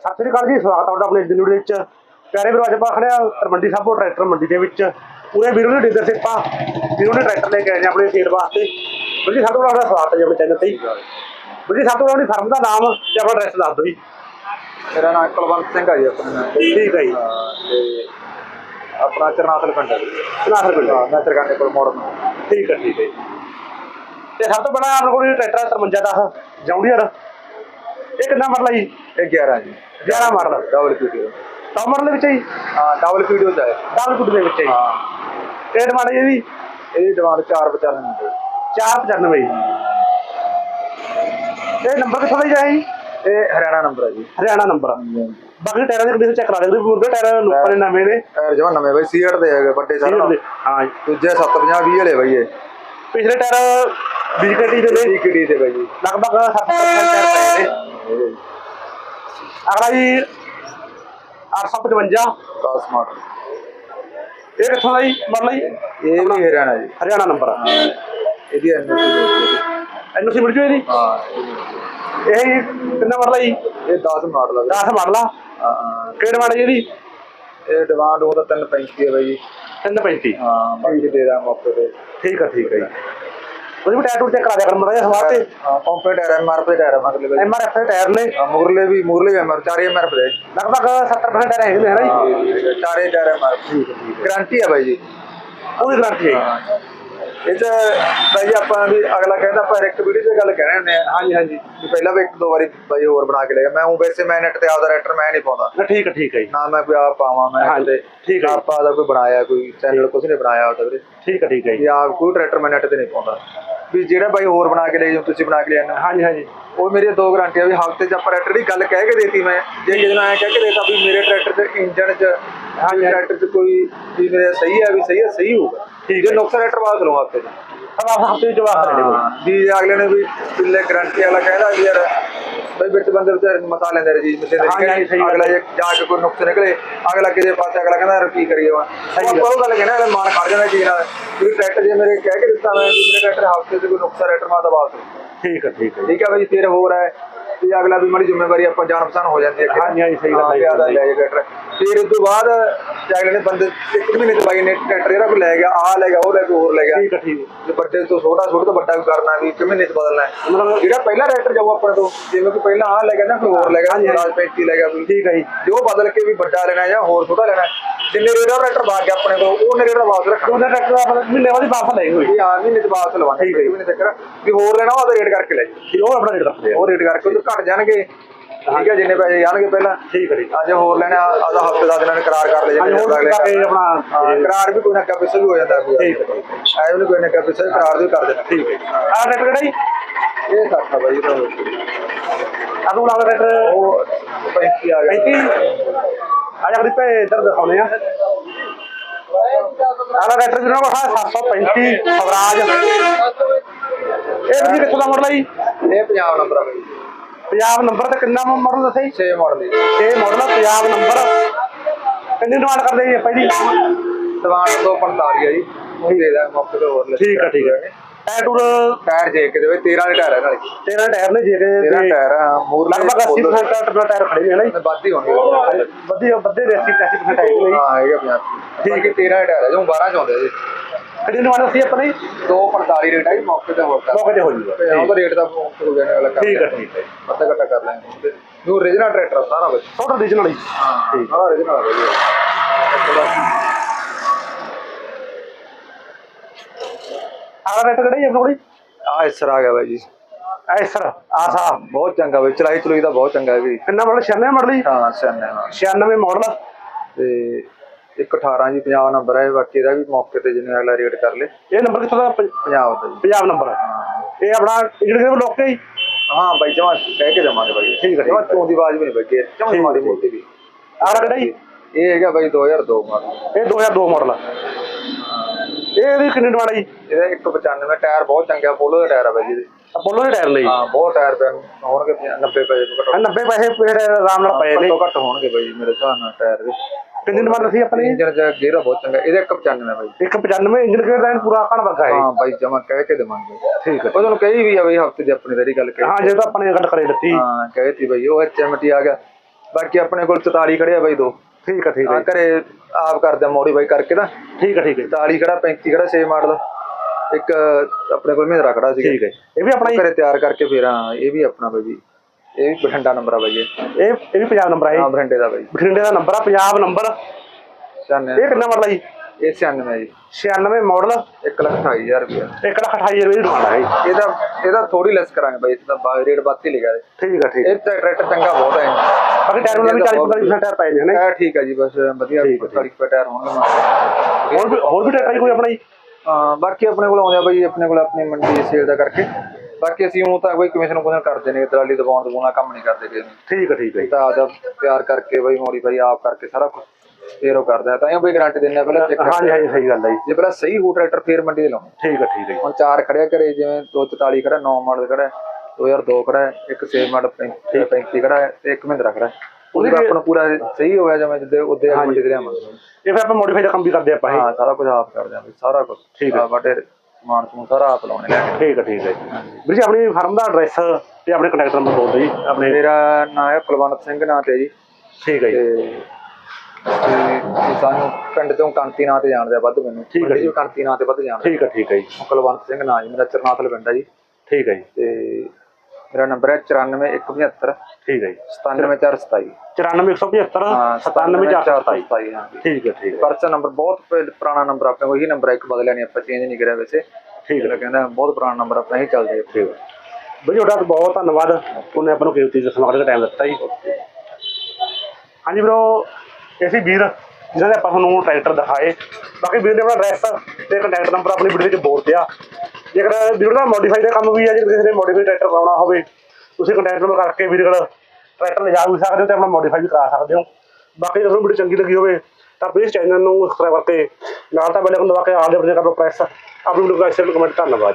ਸਤਿ ਸ੍ਰੀ ਅਕਾਲ ਜੀ ਸਵਾਗਤ ਹੈ ਤੁਹਾਡਾ ਆਪਣੇ ਦਿਨ ਦੇ ਵਿੱਚ। ਪਿਆਰੇ ਵੀਰੋ ਅੱਜ ਆਪਾਂ ਖੜਿਆ ਤਰਮੰਡੀ ਸਾਹਿਬੋ ਟਰੈਕਟਰ ਮੰਡੀ ਦੇ ਵਿੱਚ। ਪੂਰੇ ਵੀਰੋ ਦੇ ਡੀਲਰਸ਼ਿਪਾਂ ਵੀਰੋ ਨੇ ਟਰੈਕਟਰ ਲੈ ਕੇ ਆਏ ਨੇ ਆਪਣੇ ਸੇਲ ਵਾਸਤੇ। ਵੀਰ ਜੀ ਸਭ ਤੋਂ ਪਹਿਲਾਂ ਸਵਾਗਤ ਹੈ ਜੀ ਆਪਣੇ ਚੈਨਲ ਤੇ ਵੀਰ ਜੀ ਸਭ ਤੋਂ ਪਹਿਲਾਂ ਫਰਮ ਦਾ ਨਾਮ ਤੇ ਆਪਣਾ ਐਡਰੈਸ ਦੱਸ ਦਿਓ ਜੀ। ਮੇਰਾ ਨਾਮ ਕੁਲਵੰਤ ਸਿੰਘ ਆ ਜੀ ਆਪਣਾ। ਨਾਮ ਠੀਕ ਹੈ ਜੀ। ਹਾਂ, ਤੇ ਆਪਣਾ ਚਰਨਾਥਲ ਪਿੰਡ ਹੈ। ਚਨਾਸਰ ਪਿੰਡ। ਹਾਂ ਮੈਂ ਸਰਕਾਰੇ ਕੋਲ ਮੋੜ ਨੂੰ ਠੀਕ ਹੈ ਠੀਕ ਹੈ। ਤੇ ਸਭ ਤੋਂ ਪਹਿਲਾਂ ਆਪਣੇ ਕੋਲ ਟਰੈਕਟਰ 53 10 ਜੌਂਡੀਅਰ ਇਹ ਕਿੰਨਾ ਮਾਡਲ ਹੈ ਜੀ। ਇਹ 11 ਜੀ। 11 ਮਾਡਲ ਡਬਲ ਟੌਪ ਮਾਡਲ ਦੇ ਵਿੱਚ ਹੈ ਜੀ ਹਾਂ ਡਬਲ ਪੀਡੀਓ ਦਾ ਹੈ। ਡਬਲ ਕੁੱਟ ਦੇ ਵਿੱਚ ਹੈ ਜੀ ਹਾਂ। ਇਹ ਡਿਮਾਂਡ ਜੀ? ਇਹਦੀ ਡਿਮਾਂਡ 495 ਦੀ। 495 ਜੀ। ਇਹ ਨੰਬਰ ਕਿੱਥੋਂ ਦਾ ਜੀ ਇਹ ਹਰਿਆਣਾ ਨੰਬਰ ਹੈ ਜੀ। ਹਰਿਆਣਾ ਨੰਬਰ ਬਾਕੀ ਟਾਇਰਾਂ ਦੀ ਕੰਡੀਸ਼ਨ ਚੈੱਕ ਕਰਾ ਦੇ ਪੂਰੇ ਟਾਇਰ ਲੋਕਾਂ ਨੇ ਨਵੇਂ ਨੇ ਟਾਇਰ ਜਮਾ ਨਵੇਂ ਬਾਈ ਸੀਟ ਦੇ ਹੈਗੇ ਵੱਡੇ ਸਾਰੇ ਦੇ। ਹਾਂ। ਦੂਜੇ 750 20 ਵਾਲੇ ਬਾਈ ਇਹ। ਪਿਛਲੇ ਟਾਇਰ ਬੀਜਕਟੀ ਦੇ ਨੇ। ਟੀਕੜੀ ਦੇ ਬਾਈ ਜੀ। ਲਗਭਗ 7% ਟਾਇਰ ਪਏ ਨੇ। ਅਗਲਾ ਜੀ 855 10 ਮਾਡਲ ਇਹ ਕਿੱਥੋਂ ਦਾ ਜੀ ਮਰਲਾ ਜੀ? ਇਹ ਵੀ ਹਰਿਆਣਾ ਜੀ। ਹਰਿਆਣਾ ਨੰਬਰ ਇਹਦੀ ਐਨਓਸੀ ਮਿਲ ਜੂ ਇਹਦੀ? ਹਾਂ ਇਹ ਕਿੰਨਾ ਮਰਲਾ ਜੀ? ਇਹ 10 ਮਾਡਲ ਹੈ 10 ਮਾਡਲਾ ਹਾਂ ਕਿਹੜੇ ਮਾਡਲ ਜੀ ਇਹਦੀ? ਇਹ ਡਿਮਾਂਡ ਉਹਦਾ 335 ਹੈ ਬਾਈ ਜੀ। 335 ਹਾਂ ਬਾਕੀ ਦੇ ਦਾਂ ਮੌਕੇ ਤੇ ਠੀਕ ਆ ਠੀਕ ਆ ਜੀ। ਉਹਦੇ ਵੀ ਟਾਇਰ ਟੂਰ ਚੈੱਕ ਕਰਾ ਦਿਆ ਕਰ ਮੜਾ ਜਿਹਾ ਸਵਾਰ ਤੇ। ਹਾਂ ਪੰਪੇ ਟਾਇਰ ਐਮਆਰ ਤੇ ਟਾਇਰ ਮਗਲੇ ਬਾਈ ਐਮਆਰਐਫ ਦੇ ਟਾਇਰ ਨੇ। ਹਾਂ, ਮੁਰਲੇ ਵੀ ਮੁਰਲੇ ਵੀ ਐਮਆਰ ਚਾਰੇ ਐਮਆਰ ਦੇ। ਲਗਭਗ 70% ਟਾਇਰ ਹੈਗੇ ਨੇ ਹੈ ਨਾ ਜੀ? ਚਾਰੇ ਟਾਇਰ ਐਮਆਰ ਗਾਰੰਟੀ ਹੈ ਬਾਈ ਜੀ। ਉਹਦੀ ਗਾਰੰਟੀ ਹੈ। ਇਹ ਚ ਬਾਈ ਜੀ ਆਪਾਂ ਵੀ ਅਗਲਾ ਕਹਿੰਦਾ ਆਪਾਂ ਇੱਕ ਵੀਡੀਓ 'ਚ ਗੱਲ ਕਹਿਣੇ ਹੁੰਦੇ ਆ ਹਾਂਜੀ ਹਾਂਜੀ। ਵੀ ਪਹਿਲਾਂ ਵੀ ਇੱਕ ਦੋ ਵਾਰੀ ਬਾਈ ਹੋਰ ਬਣਾ ਕੇ ਲੈ ਗਿਆ। ਮੈਂ ਉਹ ਵੈਸੇ ਮੈਂ ਨੈਟ ਤੇ ਆਪਦਾ ਰੈਕਟਰ ਮੈਂ ਨਹੀਂ ਪਾਉਂਦਾ। ਨਾ ਠੀਕ ਆ ਠੀਕ ਜੀ। ਨਾ ਮੈਂ ਕੋਈ ਆਪ ਪਾਵਾਂ ਮੈਂ ਤੇ ਠੀਕ ਹੈ। ਆਪਾਂ ਦਾ ਕੋਈ ਬਣਾਇਆ ਕੋਈ ਚੈਨਲ ਕੁਝ ਨਹੀਂ ਬਣਾਇਆ ਉਹਦਾ ਵੀਰੇ। ਠੀਕ ਆ ਠੀਕ ਆ ਜੀ। ਵੀ ਆਪ ਕੋਈ ਟਰੈਕਟਰ ਮੈਂ ਨੈਟ ਤੇ ਨਹੀਂ ਪਾਉਂਦਾ। ਵੀ ਜਿਹੜਾ ਬਾਈ ਹੋਰ ਬਣਾ ਕੇ ਲੈ ਜਾਓ ਤੁਸੀਂ ਬਣਾ ਕੇ ਲਿਆਣਾ ਹਾਂਜੀ ਹਾਂਜੀ। ਉਹ ਮੇਰੀਆਂ ਦੋ ਗਾਰੰਟੀਆਂ ਵੀ ਹਫ਼ਤੇ 'ਚ ਆਪਾਂ ਟਰੈਕਟਰ ਦੀ ਗੱਲ ਕਹਿ ਕੇ ਦੇਤੀ ਮੈਂ। ਜੇ ਕਿਸੇ ਨੂੰ ਐਂ ਕਹਿ ਕੇ ਦੇਤਾ ਵੀ ਮੇਰੇ ਟਰੈਕਟਰ 'ਚ ਇੰਜਨ 'ਚ ਹਾਂਜੀ ਟਰੈਕਟਰ 'ਚ ਕੋਈ ਵੀ ਮੇਰੇ ਸਹੀ ਹੈ ਵੀ ਸਹੀ ਹੈ ਸਹੀ ਹੋਊਗਾ। ਠੀਕ ਜੇ ਹੈ। ਨੁਕਸਾ ਟਰੈਕਟਰ ਬਾਅਦ ਲਵਾਂ 'ਚ। ਆਪ ਹਫ਼ਤੇ ਵਿੱਚ ਵਾਸਤੇ ਦੇ ਹਾਂ ਵੀ ਅਗਲੇ ਨੇ ਵੀ ਪਿੱਲੇ ਗਾਰੰਟੀ ਵਾਲਾ ਕਹਿੰਦਾ ਵੀ ਯਾਰ ਬਈ ਵਿੱਚ ਬੰਦੇ ਵਿਚਾਰੇ ਮਸਾ ਲੈਂਦੇ ਰਹੇ ਜੀ ਮਸ਼ੀਨ ਦੇ ਅਗਲਾ ਜੇ ਜਾ ਕੇ ਕੋਈ ਨੁਕਸ ਨਿਕਲੇ ਅਗਲਾ ਕਿਤੇ ਪਾਸੇ ਅਗਲਾ ਕਹਿੰਦਾ ਕੀ ਕਰੀਏ ਵਾ ਉਹ ਗੱਲ। ਕਹਿੰਦਾ ਮਾਨ ਖੜ ਜਾਂਦਾ ਚੀਜ਼ ਨਾਲ। ਵੀ ਟਰੈਕਟਰ ਜੇ ਮੇਰੇ ਕਹਿ ਕੇ ਦਿੱਤਾ ਮੈਂ ਵੀ ਮੇਰੇ ਟਰੈਕਟਰ ਹਫ਼ਤੇ 'ਚ ਕੋਈ ਨੁਕਸਾ ਟਰੈਕਟਰ ਮਾ ਦਬਾ ਦੋ। ਠੀਕ ਆ ਠੀਕ ਜੀ ਠੀਕ ਹੈ ਬਈ ਫਿਰ ਹੋਰ ਹੈ ਤੇ ਅਗਲਾ ਵੀ ਮਾੜੀ ਜ਼ਿੰਮੇਵਾਰੀ ਆਪਾਂ ਜਾਣ ਪਛਾਣ ਹੋ ਜਾਂਦੀ ਹੈ। ਹਾਂਜੀ, ਹਾਂਜੀ, ਸਹੀ ਗੱਲ ਹੈ, ਹਾਂ, ਫਿਰ ਉਸ ਤੋਂ ਬਾਅਦ ਜੇ ਨੇ ਬੰਦੇ ਇੱਕ ਮਹੀਨੇ ਚ ਬਾਈ ਨੇ ਟਰੈਕਟਰ ਜਿਹੜਾ ਕੋਈ ਲੈ ਗਿਆ ਆ ਲੈ ਗਿਆ ਉਹ ਲੈ ਕੇ ਹੋਰ ਲੈ ਗਿਆ। ਠੀਕ ਆ ਠੀਕ ਜੇ ਵੱਡੇ ਤੋਂ ਛੋਟਾ ਛੋਟੇ ਤੋਂ ਵੱਡਾ ਵੀ ਕਰਨਾ ਵੀ ਇੱਕ ਮਹੀਨੇ ਚ ਬਦਲਣਾ ਹੈ। ਮਤਲਬ ਜਿਹੜਾ ਪਹਿਲਾ ਟਰੈਕਟਰ ਜਾਊ ਆਪਣੇ ਤੋਂ ਜਿਵੇਂ ਕਿ ਪਹਿਲਾਂ ਆ ਲੈ ਗਿਆ ਨਾ ਕੋਈ ਹੋਰ ਲੈ ਗਿਆ। ਰਾਜ 35 ਲੈ ਗਿਆ ਕੋਈ। ਠੀਕ ਆ ਜੀ। ਜੋ ਬਦਲ ਕੇ ਵੀ ਵੱਡਾ ਲੈਣਾ ਜਾਂ ਹੋਰ ਛੋਟਾ ਲੈਣਾ ਜਿੰਨੇ ਦਾ ਟਰੈਕਟਰ ਬਾਗ ਗਿਆ ਆਪਣੇ ਕੋਲ ਉਹਨੇ ਰੇਟ ਦਾ ਵਾਪਸ ਰੱਖਣਾ। ਉਹਦਾ ਟਰੈਕਟਰ ਮਤਲਬ ਮਹੀਨੇ ਬਾਅਦ ਹੀ ਵਾਪਸ ਲਈ ਹੋਈ ਆ ਮਹੀਨੇ ਚ ਵਾਪਸ ਲਵਾਂਗੇ ਠੀਕ ਹੈ। ਮਹੀਨੇ ਤੱਕ ਵੀ ਹੋਰ ਲੈਣਾ ਉਹਦਾ ਰੇਟ ਕਰਕੇ ਲੈ ਜੀ ਉਹ ਆਪਣਾ ਰੇਟ ਰੱਖਦੇ ਆ। ਉਹ ਰੇਟ ਕਰਕੇ ਉਹ ਘਟ ਜਾਣਗੇ। ਠੀਕ ਹੈ ਜਿੰਨੇ ਪੈਸੇ ਜਾਣਗੇ ਪਹਿਲਾਂ। ਠੀਕ ਜੀ। ਅੱਜ ਹੋਰ ਲੈਣੇ ਆਦਾ ਹਫ਼ਤੇ ਦਾ ਦਿਨਾਂ ਨੇ ਕਰਾਰ ਕਰ ਲਏ ਹੋਰ ਅਗਲੇ ਆਪਣਾ ਹਾਂ, ਕਰਾਰ ਵੀ ਕੋਈ ਨਾ ਪਿੱਛੇ ਵੀ ਹੋ ਜਾਂਦਾ ਕੋਈ। ਠੀਕ ਹੈ ਠੀਕ ਐ ਵੀ ਕੋਈ ਨਾ ਪਿੱਛੇ ਵੀ ਕਰਾਰ ਵੀ ਕਰ ਦੇਣਾ। ਠੀਕ ਹੈ ਆ ਟਰੈਕਟਰ ਕਿਹੜਾ ਜੀ? ਇਹ ਸੱਠਾ ਬਾਈ ਇਹ ਤਾਂ ਆ ਤੋਂ ਲਾਗਾ ਟਰੈਕਟਰ ਉਹ 35 ਆ ਗਿਆ। 35 ਆ ਜਾ ਕਰੀ ਪੇ ਇੱਧਰ ਦਿਖਾਉਣੇ ਆ ਆਲਾ ਟਰੈਕਟਰ ਜਿਹੜਾ ਵਾ 735 ਸਵਰਾਜ। ਇਹ ਵੀ ਕਿੱਥੋਂ ਦਾ ਮਾਡਲ ਹੈ ਜੀ? ਇਹ ਪੰਜਾਬ ਨੰਬਰ ਆ ਬਾਈ। ਪੰਜਾਬ ਨੰਬਰ ਤੇ ਕਿੰਨਾ ਮਾਡਲ ਦੱਸਿਆ ਜੀ? 6 ਮਾਡਲ ਦੀ ਇਹ ਮਾਡਲ ਆ ਪੰਜਾਬ ਨੰਬਰ। ਕਿੰਨੀ ਡਿਮਾਂਡ ਕਰਦੇ ਜੀ ਪਹਿਲੀ ਦੀਵਾਨ 245 ਆ ਜੀ। ਉਹ ਦੇ ਦਾ ਮੌਕੇ ਤੇ ਹੋਰ ਲੈ ਠੀਕ ਆ ਠੀਕ ਆ। Tyre tour? ਟਾਇਰ ਜੇ ਕੇ ਦੇਵੇ 13 ਦੇ ਟਾਇਰ ਹੈ ਨਾਲੇ। 13 ਟਾਇਰ ਨੇ ਜਿਹੜੇ 13 ਟਾਇਰ ਆ ਮੂਰਲੇ ਲਗਭਗ 80% ਟਾਇਰ ਟਾਇਰ ਖੜੇ ਨੇ ਨਾ ਜੀ। ਵੱਧੀ ਹੋਣੀ ਵਧੀਆ ਵੱਧੇ 80 85% ਹੈਗੇ ਨੇ ਜੀ। ਹਾਂ ਹੈਗਾ 50 ਠੀਕ ਹੈ 13 ਟਾਇਰ ਹੈ ਜੋ 12 ਚ ਆਉਂਦੇ ਜੀ। ਕਿੰਨੀ ਡਿਮਾਂਡ ਦੱਸੀ ਆਪਾਂ ਨੇ 245 ਰੇਟ ਆ ਜੀ ਮੌਕੇ ਤੇ ਹੋਰ ਕਰ ਮੌਕੇ ਤੇ ਹੋ ਜੂਗਾ। ਤੇ ਉਹਦਾ ਰੇਟ ਦਾ ਹੋ ਜਾਣੇ ਵਾਲਾ ਕਰ ਠੀਕ ਆ ਠੀਕ ਹੈ ਪਤਾ ਘਟਾ ਕਰ ਲੈਂਗੇ ਜੋ origignal ਟਰੈਕਟਰ ਸਾਰਾ ਵਿੱਚ ਟੋਟਲ ਰੀਜਨਲ ਜੀ ਹਾਂ ਸਾਰਾ origignal ਹੈ ਆਹ ਰੇਟ ਕਿਹੜਾ ਜੀ ਆਪਣਾ ਕੋਲ ਆ ਇਸ ਤਰ੍ਹਾਂ ਆ ਗਿਆ ਬਾਈ ਜੀ। ਐਸਰ ਆਸਾ ਬਹੁਤ ਚੰਗਾ ਬਾਈ ਚਲਾਈ ਚਲੂਈ ਦਾ ਬਹੁਤ ਚੰਗਾ ਹੈ ਵੀ। ਕਿੰਨਾ ਮਾਡਲ 96 ਮਾਡਲ ਜੀ ਹਾਂ ਸਿਆਣੇ ਹਾਂ 96 ਮਾਡਲ ਤੇ ਇੱਕ 18 ਜੀ 50 ਨੰਬਰ ਹੈ ਬਾਕੀ ਇਹਦਾ ਵੀ ਮੌਕੇ ਤੇ ਜਿੰਨੇ ਅਗਲਾ ਰੇਟ ਕਰ ਲੇ। ਇਹ ਨੰਬਰ ਕਿੱਥੋਂ ਦਾ? ਪੰ- ਪੰਜਾਬ ਦਾ ਜੀ। ਪੰਜਾਬ ਨੰਬਰ। ਇਹ ਆਪਣਾ ਜਿਹੜੇ ਲੋਕ ਹੈ ਜੀ? ਹਾਂ ਬਾਈ ਜਮਾ ਕਹਿ ਕੇ ਦੇਵਾਂਗੇ ਬਾਈ। ਠੀਕ ਹੈ, ਠੀਕ ਜਮਾ ਚੋਂ ਦੀ ਆਵਾਜ਼ ਵੀ ਨਹੀਂ ਜਮਾ ਠੀਕ ਮਾੜੀ ਹੈ। ਮੋਟੀ ਵੀ। ਆਹ ਕਿਹੜਾ ਜੀ? ਇਹ ਹੈਗਾ ਬਾਈ 2002 ਮਾਡਲ। ਇਹ 2002 ਮਾਡਲ ਆ। ਇਹ ਇਹਦੀ ਕਿੰਨੀ ਡਿਮਾਂਡ ਹੈ ਜੀ? ਇਹਦਾ 195 ਟਾਇਰ ਬਹੁਤ ਚੰਗਾ ਪੋਲੋ ਦਾ ਟਾਇਰ ਆ ਬਾਈ ਜੀ ਇਹਦੇ। ਅਪੋਲੋ ਦੇ ਟਾਇਰ ਲਈ ਹਾਂ ਬਹੁਤ ਟਾਇਰ ਪੈਣ ਹੋਣਗੇ 90 ਪੈਸੇ ਤੋਂ ਘੱਟ 90 ਪੈਸੇ ਪੇੜ ਆਰਾਮ ਨਾਲ ਪਏ ਨੇ। ਘੱਟ ਹੋਣਗੇ ਬਾਈ ਜੀ ਮੇਰੇ ਹਿਸਾਬ ਨਾਲ ਟਾਇਰ ਦੇ ਕਿੰਨੀ ਡਿਮਾਂਡ ਸੀ ਆਪਣੀ ਇੰਜਨ ਦਾ ਗੇਅਰ ਬਹੁਤ ਚੰਗਾ। ਇਹਦਾ 195 ਬਾਈ। 195 ਇੰਜਨ ਗੇਅਰ ਦਾ ਪੂਰਾ ਆਕਣ ਵਰਗਾ ਹੈ। ਹਾਂ ਬਾਈ ਜਮਾ ਕਹਿ ਕੇ ਦੇਵਾਂਗੇ। ਠੀਕ ਹੈ ਉਹ ਤੁਹਾਨੂੰ ਕਹੀ ਵੀ ਆ ਬਈ ਹਫ਼ਤੇ ਦੀ ਆਪਣੀ ਤੇਰੀ ਗੱਲ ਕਹੀ। ਹਾਂ ਜੇ ਤਾਂ ਆਪਣੇ ਗੱਲ ਕਰੇ ਲੱਤੀ ਹਾਂ ਕਹੀ ਤੀ ਬਈ ਉਹ ਐਚਐਮਟੀ ਆ ਗਿਆ। ਬਾਕੀ ਆਪਣੇ ਕੋਲ 44 ਖੜੇ ਆ ਬਾਈ ਦੋ। ਠੀਕ ਹੈ ਠੀਕ ਆ ਹੈ ਘਰੇ ਆਪ ਕਰਦੇ ਮੋਡੀਫਾਈ ਕਰਕੇ ਨਾ। ਠੀਕ ਹੈ ਠੀਕ ਹੈ। 44 ਖੜਾ 35 ਖੜਾ 6 ਮਾਡਲ ਇੱਕ ਆਪਣੇ ਕੋਲ ਮਹਿੰਦਰਾ ਖੜਾ ਸੀ ਠੀਕ ਹੈ। ਇਹ ਵੀ ਆਪਣਾ ਹੀ ਘਰੇ ਤਿਆਰ ਕਰਕੇ ਫੇਰ ਆ ਇਹ ਵੀ ਆਪਣਾ ਬਾਈ ਜੀ। ਇਹ ਵੀ ਬਠਿੰਡਾ ਨੰਬਰ ਆ ਬਾਈ ਇਹ ਇਹ ਇਹ ਵੀ ਪੰਜਾਬ ਨੰਬਰ ਹੈ ਹਾਂ ਬਠਿੰਡੇ ਦਾ ਬਾਈ। ਬਠਿੰਡੇ ਦਾ ਨੰਬਰ ਆ ਪੰਜਾਬ ਨੰਬਰ। 96 ਇਹ ਕਿੰਨਾ ਮਾਡਲ ਹੈ ਜੀ? ਇਹ 96 ਜੀ। 96 ਮਾਡਲ। 1 ਲੱਖ 28000 ਰੁਪਇਆ। 1 ਲੱਖ 28 ਰੁਪਏ ਦੀ ਡਿਮਾਂਡ ਹੈ ਜੀ ਇਹਦਾ ਇਹਦਾ ਥੋੜੀ ਲੈਸ ਕਰਾਂਗੇ ਬਾਈ ਇਹਦਾ ਬਾਈ ਰੇਟ ਵੱਧ ਹੀ ਲਿਖਿਆ ਹੈ ਠੀਕ ਹੈ ਠੀਕ ਹੈ ਇਹ ਤਾਂ ਟਰੈਕਟਰ ਚੰਗਾ ਬਹੁਤ ਹੈ ਬਾਕੀ ਟਾਇਰ ਉਹਨਾਂ ਵੀ 40 45 ਟਾਇਰ ਪਏ ਨੇ ਹਨੇ ਇਹ ਠੀਕ ਹੈ ਜੀ ਬਸ ਵਧੀਆ ਠੀਕ ਹੈ, 40 ਟਾਇਰ ਹੋਣਗੇ। ਹੋਰ ਵੀ ਹੋਰ ਵੀ ਟਾਇਰ ਕੋਈ ਆਪਣਾ ਜੀ? ਹਾਂ ਬਾਕੀ ਆਪਣੇ ਕੋਲ ਆਉਂਦੇ ਆ ਬਾਈ ਆਪਣੇ ਕੋਲ ਆਪਣੀ ਮੰਡੀ ਸੇਲ ਦਾ ਕਰਕੇ। ਬਾਕੀ ਅਸੀਂ ਉਹ ਤਾਂ ਕੋਈ ਕਮਿਸ਼ਨ ਕੋਲ ਕਰਦੇ ਨੇ ਦਲਾਲੀ ਦਬਾਉਣ ਦਬਾਉਣਾ ਕੰਮ ਨਹੀਂ ਕਰਦੇ ਕਿਸੇ ਨੂੰ। ਠੀਕ ਹੈ ਠੀਕ ਹੈ ਜੀ। ਤਾਂ ਆਦਾ ਤਿਆਰ ਕਰਕੇ ਬਾਈ ਮੋਡੀਫਾਈ ਆਪ ਕਰਕੇ ਸਾਰਾ ਕੁਝ ਫੇਰ ਉਹ ਕਰਦੇ। ਤਾਂ ਇਹ ਬਈ ਗਾਰੰਟੀ ਦਿੰਦੇ ਆ ਪਹਿਲਾਂ ਚੈੱਕ ਹਾਂਜੀ ਹਾਂਜੀ ਸਹੀ ਗੱਲ ਹੈ ਜੀ। ਜੇ ਪਹਿਲਾਂ ਸਹੀ ਹੋ ਟਰੈਕਟਰ ਫੇਰ ਮੰਡੀ ਦੇ ਲਾਉਣੇ। ਠੀਕ ਹੈ ਠੀਕ ਹੈ ਜੀ। ਹੁਣ ਚਾਰ ਖੜਿਆ ਘਰੇ ਜਿਵੇਂ 244 ਖੜਾ 9 ਮਾਡਲ ਖੜਾ ਹੈ, 2002 ਖੜਾ ਹੈ, ਇੱਕ 6 ਮਾਡਲ 35 ਖੜਾ ਹੈ ਤੇ ਇੱਕ ਮਹਿੰਦਰਾ ਖੜਾ। ਹੈ ਉਹਦੀ ਆਪਣਾ ਪੂਰਾ ਸਹੀ ਹੋਇਆ ਜਿਵੇਂ ਜਿੱਦੇ ਉਹਦੇ ਮੰਡੀ ਦੇ ਲਿਆਵਾਂਗੇ। ਇਹ ਫਿਰ ਆਪਾਂ ਮੋਡੀਫਾਈ ਦਾ ਕੰਮ ਵੀ ਕਰਦੇ ਆਪਾਂ ਇਹ। ਹਾਂ ਸਾਰਾ ਕੁਝ ਆਪ ਕਰਦੇ ਆਂ ਬਈ ਸਾਰਾ ਕੁਝ। ਠੀਕ ਹੈ। ਵਾਟੇ ਸਮਾਨ ਸਮੂਨ ਸਾਰਾ ਆਪ ਲਾਉਣੇ ਲੈ ਕੇ ਠੀਕ ਹੈ ਠੀਕ ਹੈ ਜੀ। ਵੀਰ ਜੀ ਆਪਣੀ ਫਰਮ ਦਾ ਐਡਰੈਸ ਤੇ ਆਪਣੇ ਕੰਟੈਕਟ ਨੰਬਰ ਬੋਲ ਦਿਓ ਜੀ ਆਪਣੇ ਮੇਰਾ ਨਾਮ ਹੈ ਕੁਲਵੰਤ ਸਿੰਘ ਨਾਂ ਤੇ ਜੀ। ਠੀਕ ਹੈ ਜੀ। ਤੇ ਸਾਨੂੰ ਪਿੰਡ ਤੋਂ ਕਾਂਤੀ ਨਾਂ ਤੇ ਜਾਣਦੇ ਆ ਵੱਧ ਮੈਨੂੰ। ਠੀਕ ਹੈ ਪਿੰਡ ਜੀ। ਚੋਂ ਕਾਂਤੀ ਨਾਂ ਤੇ ਵੱਧ ਜਾਣਦੇ ਠੀਕ ਹੈ ਠੀਕ ਹੈ ਜੀ। ਕੁਲਵੰਤ ਸਿੰਘ ਨਾਂ ਜੀ ਮੇਰਾ ਚਰਨਾਥਲ ਪਿੰਡ ਹੈ ਜੀ। ਠੀਕ ਹੈ ਜੀ। ਤੇ ਮੇਰਾ ਨੰਬਰ ਹੈ 94175 ਠੀਕ ਹੈ ਜੀ। 97427 94175 ਹਾਂ 97427 97427 ਹਾਂ ਜੀ। ਠੀਕ ਹੈ ਠੀਕ ਹੈ। ਪਰਚਾ ਨੰਬਰ ਬਹੁਤ ਪੁਰਾਣਾ ਨੰਬਰ ਆਪਣੇ ਕੋਲ ਹੀ ਨੰਬਰ ਇੱਕ ਬਦਲਿਆ ਨਹੀਂ ਆਪਾਂ ਚੇਂਜ ਨਹੀਂ ਕਰਿਆ ਵੈਸੇ। ਠੀਕ ਹੈ। ਕਹਿੰਦਾ ਬਹੁਤ ਪੁਰਾਣਾ ਨੰਬਰ ਆਪਣਾ ਹੀ ਚੱਲਦਾ ਹੈ ਠੀਕ ਹੈ। ਜੀ ਤੁਹਾਡਾ ਬਹੁਤ ਧੰਨਵਾਦ। ਉਹਨੇ ਆਪਾਂ ਨੂੰ ਕੀਮਤੀ ਸਮਾਂ ਦਾ ਟਾਈਮ ਦਿੱਤਾ ਜੀ। ਹਾਂਜੀ ਵੀਰੋ ਅਸੀਂ ਵੀਰ ਜਿਹਨਾਂ ਨੇ ਆਪਾਂ ਤੁਹਾਨੂੰ ਟਰੈਕਟਰ ਦਿਖਾਏ। ਬਾਕੀ ਵੀਰ ਨੇ ਆਪਣਾ ਐਡਰੈਸ ਤੇ ਕੰਟੈਕਟ ਨੰਬਰ ਆਪਣੀ ਵੀਡੀਓ ਵਿੱਚ ਬੋਲ ਦਿਆ ਜੇਕਰ ਵੀਰ ਦਾ ਮੋਡੀਫਾਈ ਦਾ ਕੰਮ ਵੀ ਹੈ ਜੇ ਕਿਸੇ ਨੇ ਮੋਡੀਫਾਈ ਟਰੈਕਟਰ ਕਰਾਉਣਾ ਹੋਵੇ, ਤੁਸੀਂ ਕੰਟੈਕਟ ਨੰਬਰ ਕਰਕੇ ਵੀਰ ਕੋਲ ਟਰੈਕਟਰ ਲਿਜਾ ਵੀ ਸਕਦੇ ਹੋ ਤੇ ਆਪਣਾ ਮੋਡੀਫਾਈ ਵੀ ਕਰਾ ਸਕਦੇ ਹੋ। ਬਾਕੀ ਜੇ ਤੁਹਾਨੂੰ ਵੀਡੀਓ ਚੰਗੀ ਲੱਗੀ ਹੋਵੇ, ਤਾਂ ਪਲੀਜ਼ ਚੈਨਲ ਨੂੰ ਸਬਸਕ੍ਰਾਈਬ ਕਰਕੇ ਨਾਲ ਤਾਂ ਬੈਲ ਆਈਕਨ ਦਬਾ ਕੇ ਆਲ ਦੇ ਬਟਨ ਕਰ ਲਓ ਪ੍ਰੈਸ ਆਪਣੀ ਵੀਡੀਓ ਦਾ ਕਮੈਂਟ ਧੰਨਵਾਦ।